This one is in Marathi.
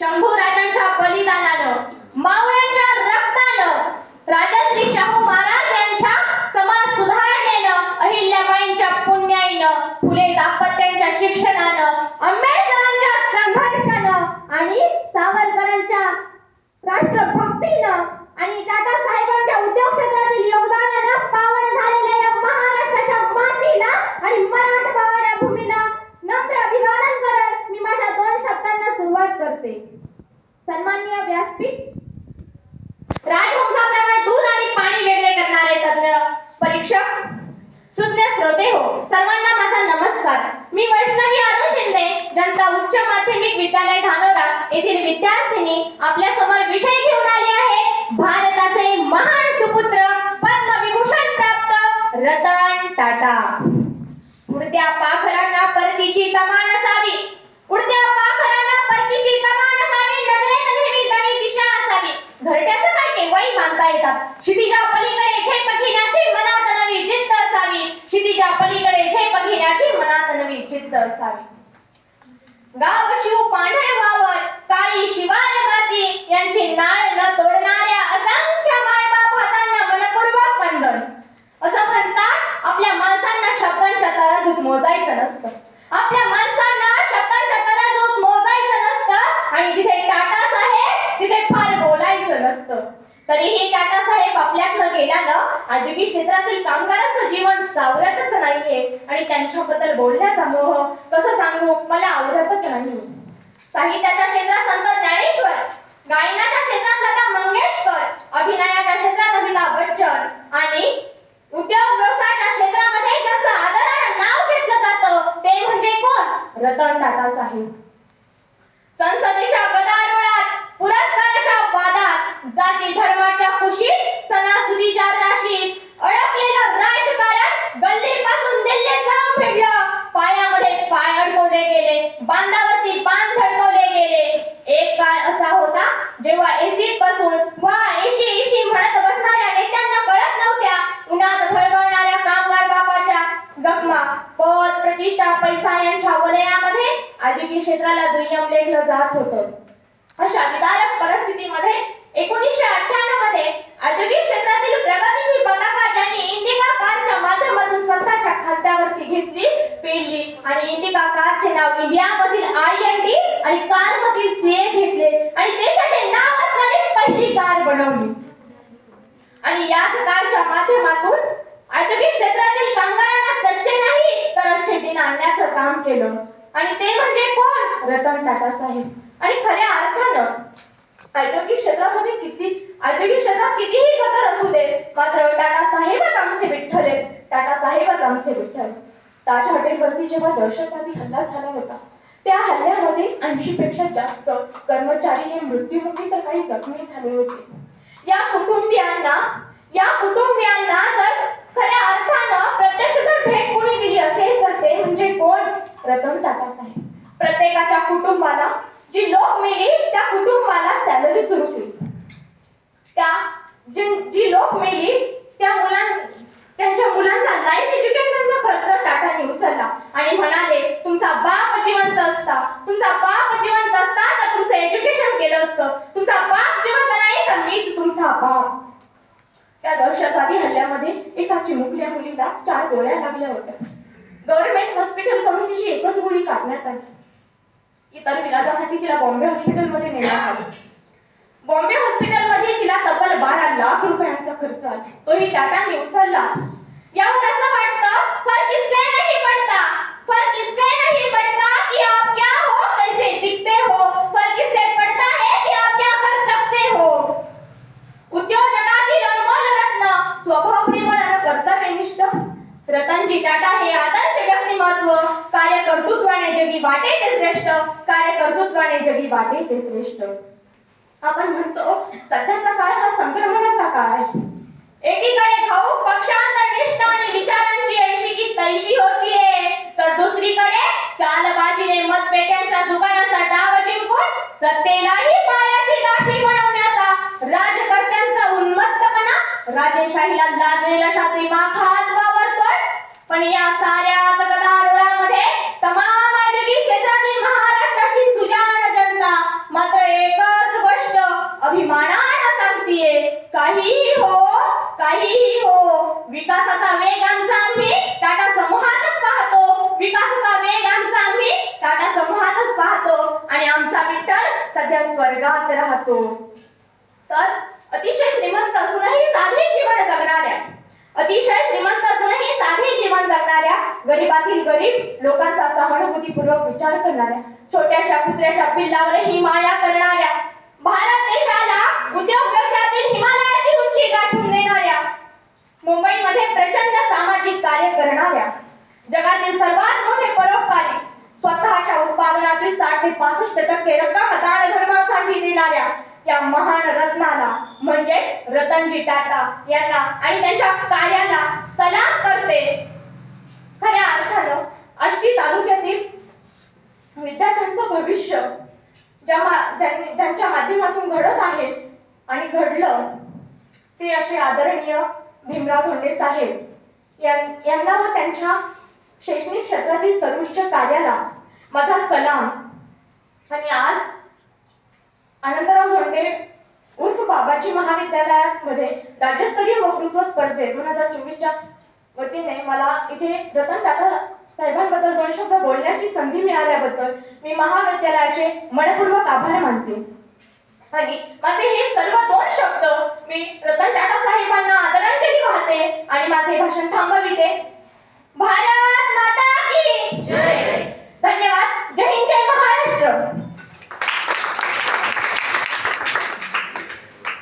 शंभू राजांच्या बलिदानानं मावळ्यांच्या रक्तानं राजश्री शाहू मी वैष्णवी अरुण शिंदे जनता उच्च माध्यमिक विद्यालय धानोरा येथील विद्यार्थिनी आपल्यासमोर विषय घेऊन आली आहे. भारताचे महान सुपुत्र पद्मविभूषण प्राप्त रतन टाटा. उडत्या पाखरांना परतीची कमान असावी. उडत्या पाखरांना परतीची कमान असावी. नजरेत नेहमी नवी दिशा असावी. घरट्याचं काय केव्हाही मानता येतात. क्षितिजा पलीकडे झेप घेण्याची मनात नवी जिद्द असावी. क्षितिजा पलीकडे झेप घेण्याची मनात नवी जिद्द असावी गाव शिव पांढरे वावर काळी शिवार माती यांची नाळ न तोडणाऱ्या असंख्य मायबाप हातांना मनपूर्वक वंदन. असं म्हणतात आपल्या माणसांना शब्दांच्या तराजूत मोजायचं नसतं. आपल्या माणसांना शब्दांच्या तराजूत मोजायचं नसतं आणि जिथे टाटा आहे तिथे फार बोलायचं नसतं. तरीही टाटा साहेब आपल्यातनं गेल्यानं औद्योगिक क्षेत्रातील कामगारांचं जीवन सावरतच नाहीये. आणि त्यांच्याबद्दल बोलण्याचा मोह कसं सांगू? मला आवडतच नाही. साहित्याच्या क्षेत्रात संत ज्ञानेश्वर गायनाच्या क्षेत्रात लता मंगेशकर अभिनयाच्या क्षेत्रात अमिताभ बच्चन आणि उद्योग व्यवसायाच्या क्षेत्रामध्ये ज्यांचं आदरानं नाव घेतलं जातं ते म्हणजे कोण? रतन टाटा साहेब. संसदेच्या जाती धर्माच्या खुशीत सणासुदीच्या राशीत. अडकलेलं राजकारण गल्लीपासून दिल्लीत जाऊन भिडलं पायामध्ये पाय अडकवले गेले बांधावरती बांध धडकवले गेले. एक काळ असा होता जेव्हा एसी बसून वा एशी एशी म्हणत बसणाऱ्या नेत्यांना कळत नव्हत्या. उन्हात धळवळणाऱ्या कामगार बापाच्या जखमा. पद प्रतिष्ठा पैसा यांच्या वलयामध्ये औद्योगिक क्षेत्राला दुय्यम लेखलं जात होतं. अशा विदारक परिस्थितीमध्ये एकोणीसशे अठ्ठ्याण्णवमध्ये औद्योगिक क्षेत्रातील प्रगतीची पताका ज्यांनी इंडिका कारच्या माध्यमातून स्वतःच्या खात्यावरती घेतली पेरली आणि इंडिका कारचे नाव इंडियामधील आय एन डी आणि कार मधील सीए घेतले आणि देशाचे नाव असणारी पहिली कार बनवली. आणि याच कारच्या माध्यमातून औद्योगिक क्षेत्रातील कामगारांना सच्चे नाही तर अच्छे दिन आणण्याचं काम केलं. आणि ते म्हणजे कोण? रतन टाटा साहेब. आणि खऱ्या अर्थानं औद्योगिक क्षेत्रामध्ये किती औद्योगिक क्षेत्रात कितीही गदर असू दे मात्र टाटा साहेबच आमचे विठ्ठल आहेत टाटा साहेबच आमचे विठ्ठल. ताज हॉटेलवरती जेव्हा दहशतवादी हल्ला झाला होता त्या हल्ल्यामध्ये ऐंशी पेक्षा जास्त कर्मचारी हे मृत्यूमुखी तर काही जखमी झाले होते. या कुटुंबियांना या कुटुंबियांना जर खऱ्या अर्थानं प्रत्यक्ष जर भेट कोणी दिली असेल तर ते म्हणजे कोण? रतन टाटा साहेब. प्रत्येकाच्या कुटुंबाला जी लोक मिली त्या कुटुंबाला सॅलरी सुरू केली. त्या जी जी लोक मिली त्या मुलां त्यांच्या मुलांचा लाईफ एज्युकेशनचा खर्च टाटाने उचलला आणि म्हणाले तुमचा बाप जिवंत असता तुमचा बाप जिवंत असता तर तुमचं एज्युकेशन केलं असतं. तुमचा बाप जिवंत नाही तर मीच तुमचा बाप. त्या दहशतवादी हल्ल्यामध्ये एका चिमुकल्या मुलीला चार गोळ्या लागल्या होत्या. गव्हर्नमेंट हॉस्पिटलकडून तिची एकच गोळी काढण्यात आली. की तर विलासासाठी तिला बॉम्बे हॉस्पिटलमध्ये नेण्यात आली. बॉम्बे हॉस्पिटलमध्ये तिला तब्बल बारा लाख रुपयांचा खर्च आला. तोही टाटाने उचलला यावर असं वाटतं फर्क इससे नहीं पड़ता फर्क इससे नहीं पड़ता कि आप क्या हो कैसे दिखते हो फर्क इससे पड़ता है कि आप क्या कर सकते हो उद्योग जगातील अनमोल रत्न स्वभाव प्रेमळ आणि कर्तव्यनिष्ठ रतनजी टाटा हे आदर्श व्यक्तिमत्व कार्यकर्तृत्वाने जगी वाटे ते श्रेष्ठ. कार्यकर्तृत्वाने जगी वाटे ते श्रेष्ठ. आपण म्हणतो सध्याचा काळ हा संक्रमणाचा काळ आहे. एकीकडे भाऊ पक्षांतर निष्ठा आणि विचारांची ऐशी की तैशी होतीये तर दुसरीकडे चालबाजीने मतपेट्यांच्या दुकानाचा डाव जिंकून सत्तेलाही पायाची दाशी बनवण्याचा राजकर्त्यांचा उन्मत्तपणा राजेशाहीला लादलेला शात्री माखात वावरतोय. पण या साऱ्या विकासाचा वेग आमचा आम्ही टाटा समूहातच पाहतो. विकासाचा वेग आमचा आम्ही टाटा समूहातच पाहतो. आणि आमचा विठ्ठल सध्या स्वर्गात राहतो. तर अतिशय श्रीमंत असूनही साधे जीवन जगणाऱ्या अतिशय श्रीमंत असूनही साधे जीवन जगणाऱ्या गरीबातील गरीब लोकांचा सहानुभूतीपूर्वक विचार करणाऱ्या छोट्याशा कुत्र्याच्या पिल्लावरही माया करणाऱ्या भारत पासष्ट टक्के धर्मासाठी देणाऱ्या या महान रत्नाला म्हणजे रतनजी टाटा यांना आणि त्यांच्या कार्याला सलाम करते. खऱ्या अर्थानं आष्टी तालुक्यातील विद्यार्थ्यांचं भविष्य ज्या मा- ज्यां- ज्यांच्या माध्यमातून घडत आहे आणि घडलं ते असे आदरणीय भीमराव धोंडे साहेब यां- यांना व त्यांच्या शैक्षणिक क्षेत्रातील सर्वोच्च कार्याला माझा सलाम. आणि आज आनंदराव धोंडे उर्फ बाबाजी महाविद्यालयामध्ये राज्यस्तरीय वक्तृत्व स्पर्धेत दोन हजार चोवीसच्या वतीने मला इथे रतन टाटा साहेबांबद्दल दोन शब्द बोलण्याची संधी मिळाल्याबद्दल मी महाविद्यालयाचे मनपूर्वक आभार मानते. आणि माझे हे सर्व दोन शब्द मी रतन टाटा साहेबांना आदरांजली वाहते आणि माझे भाषण थांबविते. भारत